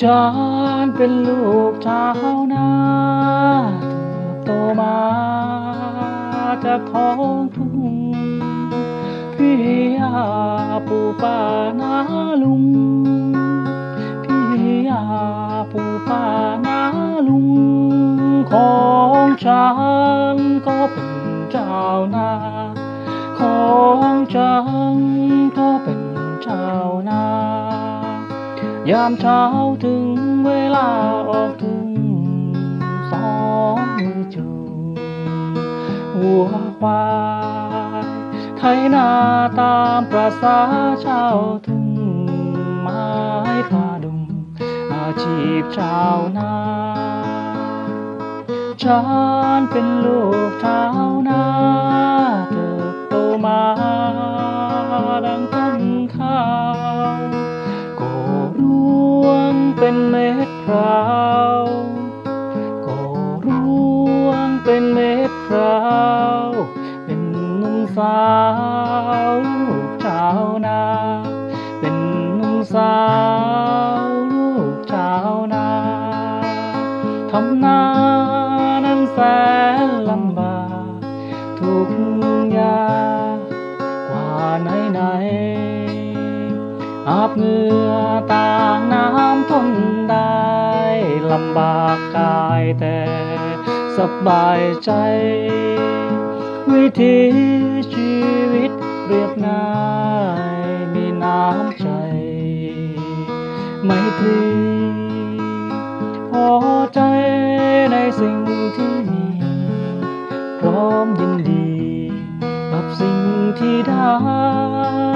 ฉันเป็นลูกชาวนาเติบโตมาจากท้องทุ่งพี่ยาปู่ป้านาลุง พี่ยาปู่ป้านาลุง ของฉันก็เป็นชาวนา ของฉันก็เป็น ยามเช้าถึงเวลาออกทุ่งสองมือจูงวัวควายไถนาตามประสาชาวทุ่งไม้พาดุง อาชีพชาวนาฉันเป็นลูกชาวนา เป็นเม็ดพร้าวก็ร่วงเป็นเม็ดพร้าวเป็นหนุ่มสาวลูกชาวนา เป็นหนุ่มสาวลูกชาวนาทำนานั้นแสนลำบากทุกยากว่าไหนไหน อาบเหงื่อต่างน้ำทนได้ลำบากกายแต่สบายใจ วิถีชีวิตเรียบง่ายมีน้ำใจ ไม่ตรีพอใจในสิ่งที่มี พร้อมยินดี กับสิ่งที่ได้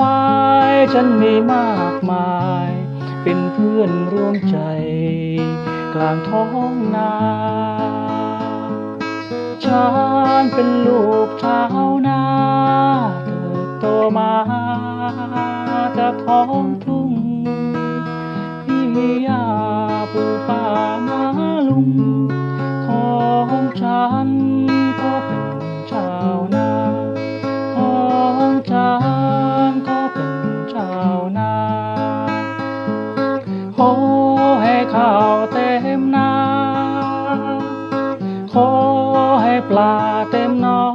ควายฉันมีมากมาย เป็นเพื่อนร่วมใจ กลางท้องนาฉันเป็นลูกชาวนาเติบโตมาจากท้องทุ่งพี่ยาปู่ป้านาลุง ให้ข้าวเต็มนา ขอให้ปลาเต็มหน้อง